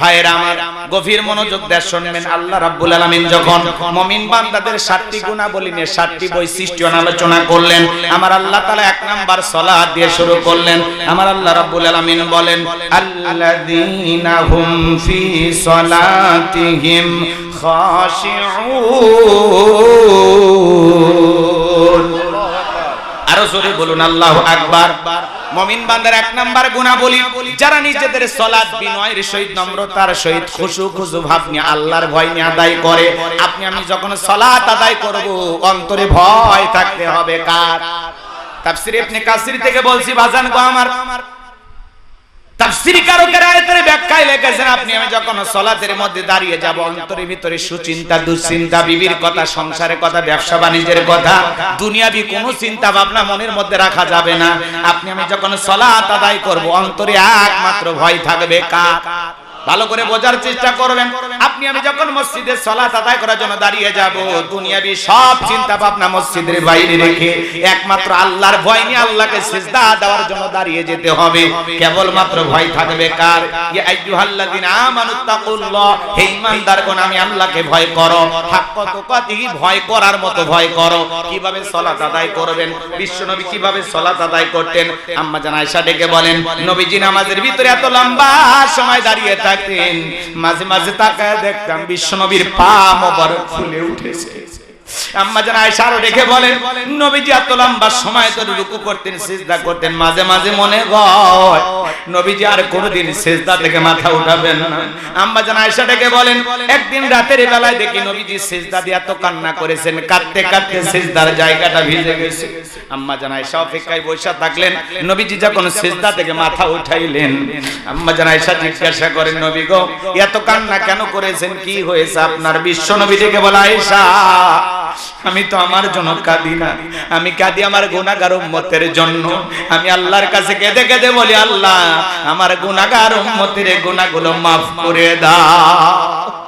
ভাইয়েরা আমার, গভীর মনোযোগ দিয়ে শুনবেন। আল্লাহ রাব্বুল আলামিন যখন মুমিন বান্দাদের সাতটি গুণাবলী নিয়ে সাতটি বৈশিষ্ট্য আলোচনা করলেন, আমার আল্লাহ তাআলা এক নাম্বার সালাত দিয়ে শুরু করলেন। আমার আল্লাহ রাব্বুল আলামিন বলেন, আল্লাযীনা হুম ফি সালাতিহিম খাশিউন। জোরে বলুন, আল্লাহ আকবার। মমিন বান্দার এক নাম্বার গুণাবলী, যারা নিজেদের সলাদ বিনয়ের সহিত নম্রতার সহিত খুশু খুশু ভাব আল্লাহর ভয় নিয়ে আদায় করে, আপনি আমি যখন সলাত আদায় করব, অন্তরে ভয় থাকতে হবে কার? তাফসীর ইবনে কাসির থেকে বলছি, বাজান গো আমার। সংসারের কথা, ব্যবসা, বাণিজ্যের কথা কোনো চিন্তা, ভাবনা মনের মধ্যে রাখা যাবে না। আপনি, আমি যখন অন্তরে একমাত্র ভয় থাকবে ভালো করে বোঝার চেষ্টা করবেন। আপনি আমি যখন মসজিদে সালাত আদায় করার জন্য দাঁড়িয়ে যাব, দুনিয়াবি সব চিন্তা ভাবনা মসজিদের বাইরে রেখে একমাত্র আল্লাহর ভয় নিয়ে আল্লাহকে সিজদা দেওয়ার জন্য দাঁড়িয়ে যেতে হবে। কেবলমাত্র ভয় থাকবে কার? ইয়া আইয়ুহাল্লাযিনা আমানুত্তাকুল্লাহ হে ঈমানদারগণ আমি আল্লাহকে ভয় করো। হাক্ক তুকাতিহি ভয় করার মতো ভয় করো। কীভাবে সালাত আদায় করবেন? বিশ্বনবী কীভাবে সালাত আদায় করতেন? আম্মা জান আয়েশা ডেকে বলেন, নবীজি, নামাজের ভিতরে এত লম্বা সময় দাঁড়িয়ে থাকতেন। মাঝে মাঝে তাকায় দেখতাম বিশ্বনবীর পা মোবারক ফুলে উঠেছে। আম্মা আয়েশা আরও ডেকে বলেন, নবীজি এত করতেন মাঝে মাঝে মনে আর কোনোদিন মাথা উঠাবেন না। বলেন, একদিন রাতের বেলায় দেখি নবীজি সিজদা জায়গাটা ভিজে গেছে। আম্মা জান আয়েশা অপেক্ষায় বসে থাকলেন, নবীজি যখন সিজদা থেকে মাথা উঠাইলেন, আম্মা জান আয়েশা জিজ্ঞাসা করেন, নবী গো, এত কান্না কেন করেছেন? কি হয়েছে আপনার বিশ্ব নবী? ডেকে বলে, আয়েশা আমি তো আমার জন্য কাঁদি না। আমি কাঁদি আমার গুনাহগার উম্মতের জন্য। আমি আল্লাহর কাছে কেঁদে কেঁদে বলি, আল্লাহ, আমার গুনাহগার উম্মতের গুনাহগুলো মাফ করে দাও।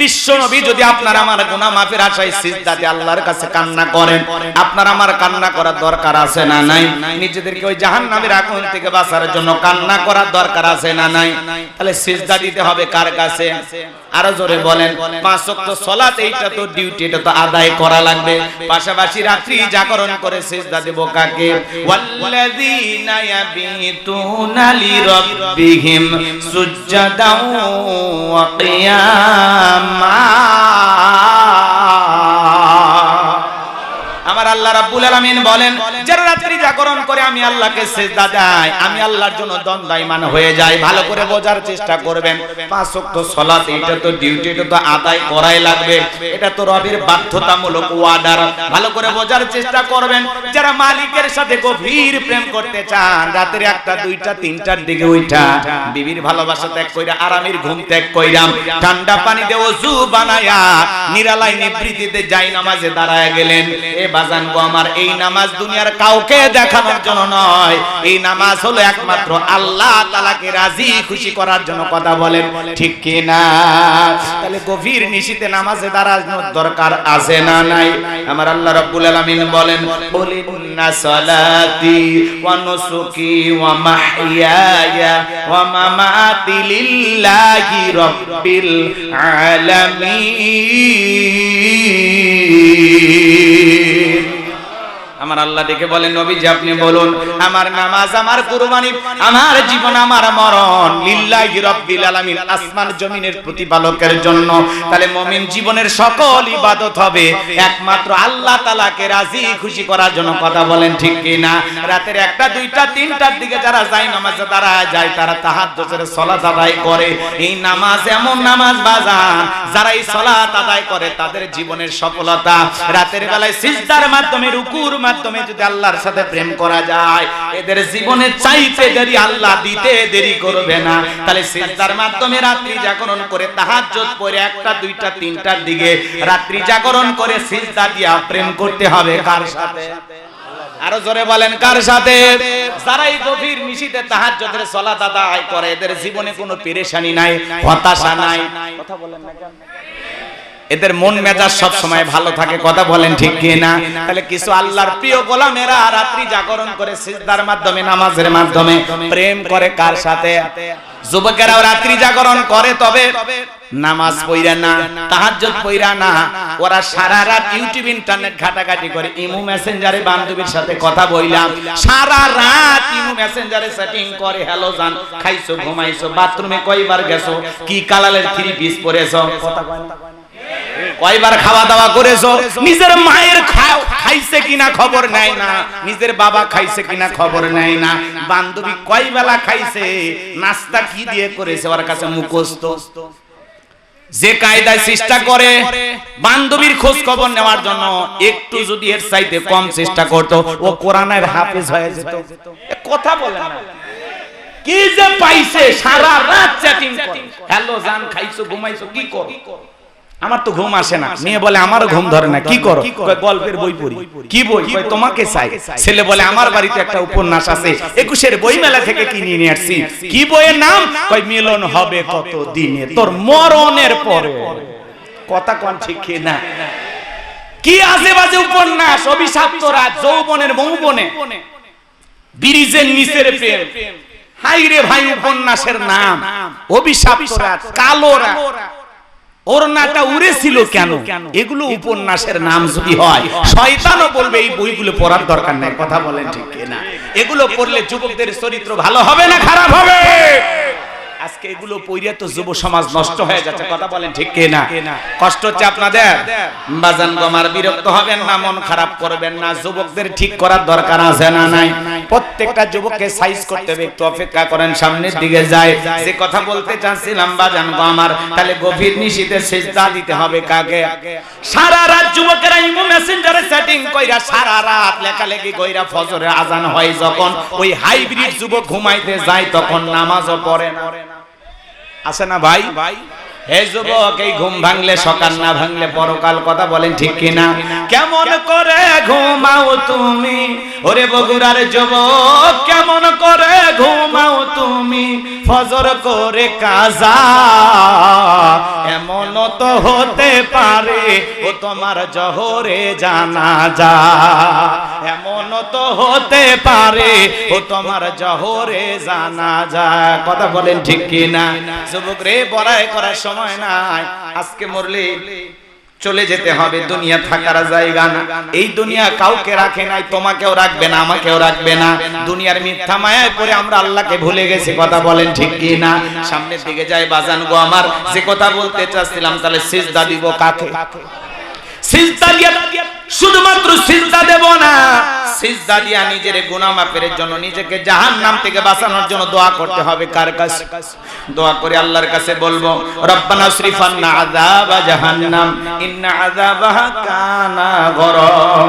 বিশ্ব নবী যদি আপনার আমার গুনাহ মাফের আশায় সিজদাতে আল্লাহর কাছে কান্না করেন, আপনার আমার কান্না করার দরকার আছে না নাই? নিজেদেরকে ওই জাহান্নামের আগুন থেকে বাঁচার জন্য কান্না করার দরকার আছে না নাই? তাহলে সিজদা দিতে হবে কার কাছে? আরও জোরে বলেন পাঁচ ওয়াক্ত সালাত এইটা তো ডিউটি এটা তো আদায় করা লাগবে। পাশাপাশি রাত্রি জাগরণ করে সিজদা দেব কাকে? ওয়াল্লাযিনা ইয়াবিতুনা লিরাব্বিহিম সুজদাও ওয়া কিয়ামা আল্লাহ রাব্বুল আলামিন বলেন, যারা রাত্রি জাগরণ করে আমি আল্লাহকে সিজদা দেয়, আমি আল্লাহর জন্য দণ্ডায়মান হয়ে যাই। ভালো করে বোঝার চেষ্টা করবেন। পাঁচ ওয়াক্ত সালাত, এটা তো ডিউটি এটা তো আদায় করাই লাগবে। এটা তো রবের বাধ্যতামূলক ওয়ার্ডার ভালো করে বোঝার চেষ্টা করবেন। যারা মালিকের সাথে গভীর প্রেম করতে চান, রাতের একটা, দুইটা, তিনটার দিকে উঠা বিবির ভালোবাসা ত্যাগ কইরা, আরামের ঘুম ত্যাগ কইরাম ঠান্ডা পানি পানিতে ওযু বানায়া নিরালাই নিবৃত্তিতে যাই নামাজে দাঁড়ায় গেলেন। এ বাজান গো আমার এই নামাজ দুনিয়ার কাউকে দেখানোর জন্য নয়। এই নামাজ হলো একমাত্র আল্লাহ তাআলাকে রাজি, খুশি করার জন্য কথা বলেন। ঠিক কি না তাহলে গভীর নিশিতে নামাজে দাঁড়ানোর দরকার আছে না নাই? আমার আল্লাহ রাব্বুল আলামিন বলেন বলিন্না সালাতি ওয়া নুসুকি ওয়া মাহইয়ায়া ওয়া মামাতি লিল্লাহি রাব্বিল আলামিন। আমার আল্লাহ দেখে বলেন, নবীজি আপনি বলুন, আমার নামাজ, আমার কুরবানি, আমার জীবন, আমার মরণ লিল্লাহি রাব্বিল আলামিন আসমান জমিনের প্রতিপালকের জন্য। তাহলে মুমিন জীবনের সকল ইবাদত হবে। একমাত্র আল্লাহ তাআলাকে রাজি, খুশি করার জন্য কথা বলেন, ঠিক কি না? রাতের একটা, দুইটা, তিনটার দিকে যারা যায়, নামাজে দাঁড়ায় যায়, তারা তাহাজ্জুদের সালাত আদায় করে। এই নামাজ এমন নামাজ বাজান, যারা এই সালাত আদায় করে, তাদের জীবনের সফলতা। রাতের বেলায় সিজদার মাধ্যমে রুকুর মাধ্যমে যদি আল্লাহর সাথে প্রেম করা যায়, এদের জীবনে চাইতে দেরি আল্লাহ দিতে দেরি করবে না। তাহলে সিজদার মাধ্যমে রাত্রি জাগরণ করে, তাহাজ্জুদ পড়ে একটা, দুইটা, তিনটার দিকে রাত্রি জাগরণ করে সিজদা দিয়া প্রেম করতে হবে কার সাথে? আরও জোরে বলেন, কার সাথে? যারা এই গভীর নিশিতে তাহাজ্জুদের সালাত আদায় করে, এদের জীবনে কোনো পেরেশানি নাই, হতাশা নাই। কথা বলেন না কেন? এদের মন মেজাজ সব সময় ভালো থাকে, কথা বলেন ঠিক কি না তাহলে কিছু আল্লাহর প্রিয় গোলামেরা রাত্রি জাগরণ করে সিজদার মাধ্যমে, নামাজের মাধ্যমে প্রেম করে কার সাথে? যুবকেরাও রাত্রি জাগরণ করে, তবে নামাজ পইরা না, তাহাজ্জুদ পইরা না। ওরা সারা রাত ইউটিউব, ইন্টারনেট ঘাটাঘাটি করে, ইমু মেসেঞ্জারে বান্ধবীর সাথে কথা বইলাম। সারা রাত ইমু মেসেঞ্জারে সেটিং করে হ্যালো জান, খাইছো, ঘুমাইছো, বাথরুমে কয়বার গেছো? কি কালালের থ্রি পিস পরেছো? কথা কয় না? কয়বার খাওয়া দাওয়া করেছ? নিজের মায়ের খাইছে কিনা খবর নাই না। নিজের বাবা খাইছে কিনা খবর নাই না। বান্ধবী কয় বেলা খাইছে? নাস্তা কি দিয়ে করেছে? ওর কাছে মুখস্থ। যে কায়দায় চেষ্টা করে, বান্ধবীর খোঁজ খবর নেওয়ার জন্য একটু যদি এর চাইতে কম চেষ্টা করতো, ও কোরআনের হাফেজ হয়ে যেত। কথা বলে না। কি যে পাইছে, সারা রাত চ্যাটিং করে। হ্যালো, জান, খাইছো, ঘুমাইছো, কি করো? আমার তো ঘুম আসে না। মেয়ে বলে আমারও ঘুম ধরে না। কি করো? গল্পের বই পড়ি। কি বই? তোমাকে চাই। ছেলে বলে আমার বাড়িতে একটা উপন্যাস আছে। একুশের বই মেলা থেকে কিনে নিয়ে আসছি কি বইয়ের নাম? কয় মিলন হবে কত দিনে তোর মরণের পরে। কথা কোন ঠিক কি না। কি আজে বাজে উপন্যাস? অভিশাপ্ত রাত যৌবনের মৌবনে। ব্রিজের নিচের প্রেম। হাই রে ভাই উপন্যাসের নাম। অভিশাপ্ত রাত কালো রাত ওরনাটা উড়েছিল কেন? এগুলো উপন্যাসের নাম যদি হয় শয়তানও বলবে এই বইগুলো পড়ার দরকার নাই কথা বলেন ঠিক না এগুলো পড়লে যুবকদের চরিত্র ভালো হবে না খারাপ হবে? আজকে এগুলো পড়িয়া তো যুব সমাজ নষ্ট হয়ে যাচ্ছে কথা বলেন ঠিক না? কষ্ট হচ্ছে আপনাদের? বাজান গমার বিরক্ত হবেন না মন খারাপ করবেন না যুবকদের ঠিক করার দরকার আছে না নাই? প্রত্যেকটা যুবককে সাইজ করতে হবে একটু অপেক্ষা করেন সামনের দিকে যায়। যে কথা বলতে চাচ্ছিলাম বাজান গো আমার তাহলে গভীর নিশিতে সেজদা দিতে হবে কাকে? সারা রাত যুবকেরা ইমো মেসেঞ্জারে সেটিং কইরা সারা রাত লেখালেখি কইরা ফজরের আজান হয় যখন ওই হাইব্রিড যুবক ঘুমাইতে যায়, তখন নামাজও পড়ে না। আছে না ভাই ভাই? হে যুবক, এই ঘুম ভাঙলে, সকাল না ভাঙলে পরকাল কথা বলেন ঠিক কিনা? কেমন করে ঘুমাও তুমি? ওরে বগুড়ার যুবক, কেমন করে ঘুমাও তুমি? ফজর করে কাজা এমন তো হতে পারে, ও তোমার জহরে জানা যা এমন তো হতে পারে, ও তোমার জহরে জানা যা কথা বলেন ঠিক কিনা? যুবক রে, বড়াই করার সময় নাই। আজকে মরলে চলে যেতে হবে, দুনিয়া থাকার জায়গা না। এই দুনিয়া কাউকে রাখে নাই, তোমাকেও রাখবে না, আমাকেও রাখবে না। দুনিয়ার মিথ্যা মায়ায় পরে আমরা আল্লাহকে ভুলে গেছি, কথা বলেন ঠিক কি না? সামনের দিকে যাই, বাজান গো আমার, যে কথা বলতে চাচ্ছিলাম তাহলে সিজদা দিব কাকে? সিজদা দিয়া শুধুমাত্র সিজদা দেব না। সিজদা দিয়া নিজের গুনাহ মাফের জন্য নিজেকে জাহান্নাম থেকে বাঁচানোর জন্য দোয়া করতে হবে, কার কাছে? দোয়া করে আল্লাহর কাছে বলব, রব্বানা শ্রীফান্না আযাবা জাহান্নাম, ইন্না আযাবাহা কানা গরম।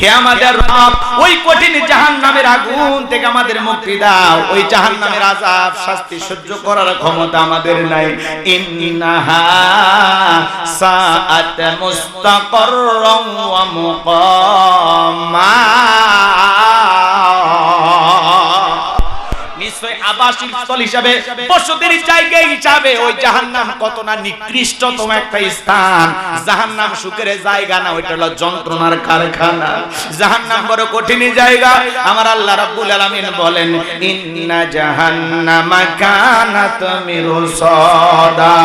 হে আমাদের রব, ওই কঠিন জাহান্নামের আগুন থেকে আমাদের মুক্তি দাও। ওই জাহান্নামের আযাব শাস্তি সহ্য করার ক্ষমতা আমাদের নাই। ইন্নাহা সাআত মুস্তাকাররাম ওয়া মুকামা নিশ্চয় আবাসিক স্থল হিসাবে বসতির জায়গা হিসাবে ওই জাহান্নাম কত না নিকৃষ্টতম একটা স্থান। জাহান্নাম সুখের জায়গা না, ওইটা হলো যন্ত্রণার কারখানা। জাহান্নাম বড় কঠিন জায়গা। আমার আল্লাহ রাব্বুল আলামিন বলেন, ইন্না জাহান্নামা কানাত মিরসাদা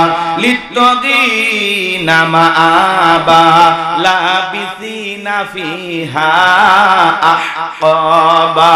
লিত্তাগিনা মাআবা লাবিসিনা ফিহা আহকাবা।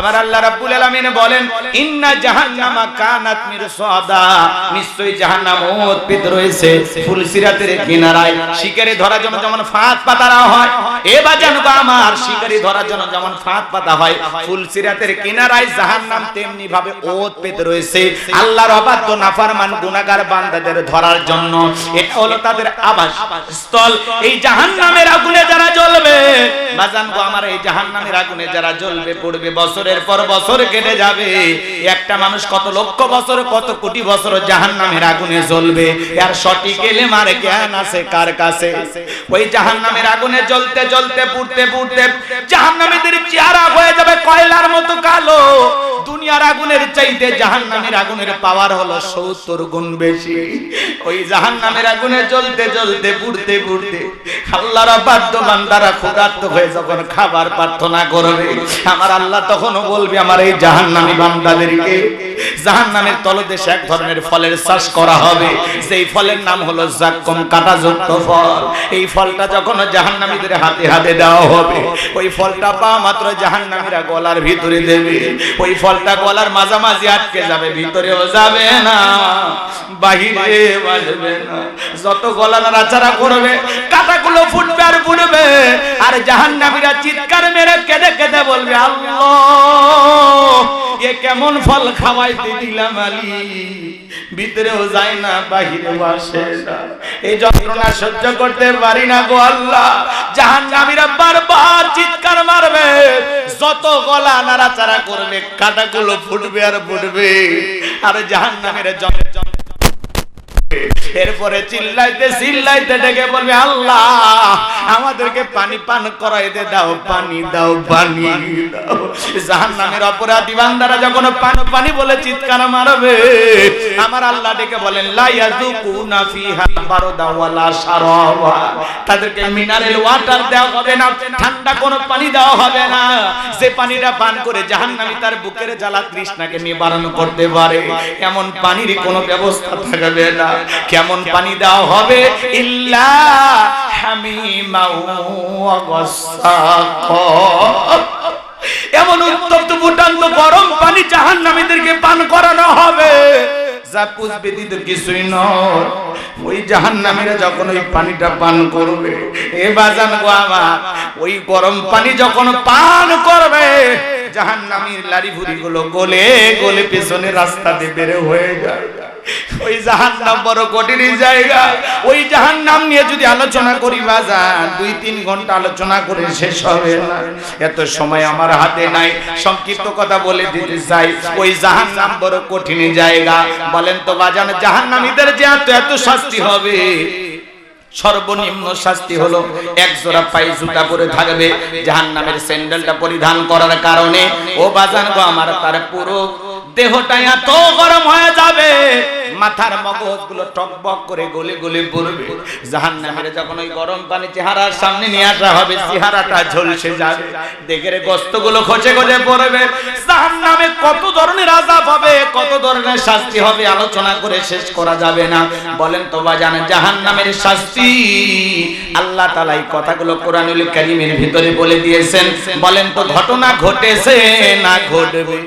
আমার আল্লাহ রাব্বুল আলামিন বলেন, ইন্না জাহান্নামা কানাত মিরসাদা। নিশ্চয়ই জাহান্নাম উৎপিত রয়েছে ফুলসিরাতের কিনারায়। শিকারে ধরার জন্য যেমন ফাঁদ পাতারা হয়, এ বাজান আমার, শিকারি ধরার জন্য যেমন ফাঁদ পাতা হয় ফুলসিরাতের কিনারায় জাহান্নাম তেমনি ভাবে উৎপিত রয়েছে। আল্লাহর অবাধ্য, নাফরমান গুনাহগার বান্দাদের ধরার জন্য। এটা হলো তাদের আবাস স্থল। এই জাহান্নামের আগুনে যারা জ্বলবে, বাজান গো আমার, এই জাহান্নামের আগুনে যারা জ্বলবে, পড়বে বছরের পর বছর কেটে যাবে। একটা মানুষ কত লক্ষ বছর, কত কোটি বছর জাহান্নামের আগুনে জ্বলবে। আর সঠিক এলেমার জ্ঞান আছে কার কাছে? ওই জাহান্নামের আগুনে জ্বলতে জ্বলতে, পুড়তে পুড়তে জাহান জাহান্নামীদের চেহারা হয়ে যাবে কয়লার মতো কালো। দুনিয়ার আগুনের চাইতে জাহান্নামের আগুনের পাওয়ার হলো সত্তর গুণ বেশি। ওই জাহান্নামের আগুনে জ্বলতে জ্বলতে, পুড়তে পুড়তে আল্লাহর বাদ্য বান্দারা ক্ষুধার্ত হয়ে যখন খাবার প্রার্থনা করবে, আমার আল্লাহ তখনও বলবে, আমার এই জাহান্নামী বান্দাদেরকে জাহান্নামের তলদেশে এক ধরনের ফলের চাষ করা হবে। সেই ফলের নাম হলো জাক্কম কাটাযুক্ত ফল। এই ফলটা যখন জাহান্নামীদের হাতে হাতে দেওয়া হবে, ওই ফলটা পাওয়া মাত্র জাহান্নামীরা গলার ভিতরে দেবে। ওই ফলটা গলার মাঝামাঝি আটকে যাবে, ভিতরেও যাবে না, বাহিরে বাজবে না। যত গলা নাড়াচাড়া করবে, কাটাগুলো ফুটবে আর ফুটবে আর জাহান্নামীরা চিৎকার মেরে কেঁদে কেঁদে বলবে, আল্লাহ এ কেমন ফল খাওয়াইতে দিলাম আলী? ভিতরেও যায় না, বাহিরেও আসে এই যন্ত্রণা সহ্য করতে পারি না গো আল্লাহ। জাহান্নামীরা বারবার চিৎকার মারবে। যত গলা নাড়াচাড়া করবে, কাটাগুলো ফুটবে আর ফুটবে। আর জাহান্নামীরা জমে এরপরে চিল্লাইতে চিল্লাইতে ডেকে বলবে, আল্লাহ, আমাদেরকে পানি পান করাইতে দাও, পানি দাও পানি দাও। জাহান্নামের অপরাধী বান্দারা যখন পান, পানি বলে চিৎকার মারবে, আমার আল্লাহ ডেকে বলেন, লা ইয়াযুকুনা ফিহা বারদা ওয়ালা শারাবা। তাদেরকে মিনারেল ওয়াটার দেওয়া হবে না, ঠান্ডা কোনো পানি দেওয়া হবে না। যে পানিটা পান করে জাহান্নামী তার বুকের জ্বালা তৃষ্ণাকে নিবারণ করতে পারে, এমন পানির কোনো ব্যবস্থা থাকবে না। কেমন পানি দেওয়া হবে এমন উত্তপ্ত ফুটান্ত গরম পানি জাহান্নামীদেরকে পান করানো হবে। যা ওই জাহান্নামীরা যখন ওই পানিটা পান করবে, এ ওই গরম পানি যখন পান করবে, জাহান্নামীর লারি গুলো গলে গলে পেছনে রাস্তা দিয়ে বের হয়ে যায়। ওই জাহান্নাম বড় কঠিন জায়গা। ওই জাহান্নাম নিয়ে যদি আলোচনা করি বাজার দুই তিন ঘণ্টা আলোচনা করে শেষ হবে না। এত সময় আমার হাতে নাই। সংক্ষিপ্ত কথা বলে দিতে চাই। ওই জাহান্নাম বড় কঠিন জায়গা। বলেন তো বাজান, জাহান্নামীদের যে এত এত শাস্তি হবে? সর্বনিম্ন শাস্তি হলো এক জোড়া পায়ে জুতা পরে থাকবে। জাহান্নামের স্যান্ডেলটা পরিধান করার কারণে। ও বাজান গো, আমার তার পুরো দেহটা এত গরম হয়ে যাবে, মাথার মগজগুলো টকবক করে গলে গলে পড়বে। জাহান্নামের যখন ওই গরম পানি চেহারার সামনে নিয়ে আসা হবে, চেহারাটা ঝলসে যাবে দেখে গোস্তগুলো খসে খসে পড়বে। জাহান্নামে কত ধরনের আযাব হবে, কত ধরনের শাস্তি হবে আলোচনা করে শেষ করা যাবে না। বলেন তো বাজান, জাহান্নামের শাস্তি? আল্লাহ তাআলা এই কথাগুলো কোরআনুল কারীমের ভিতরে বলে দিয়েছেন। বলেন তো ঘটনা ঘটেছে না ঘটবে?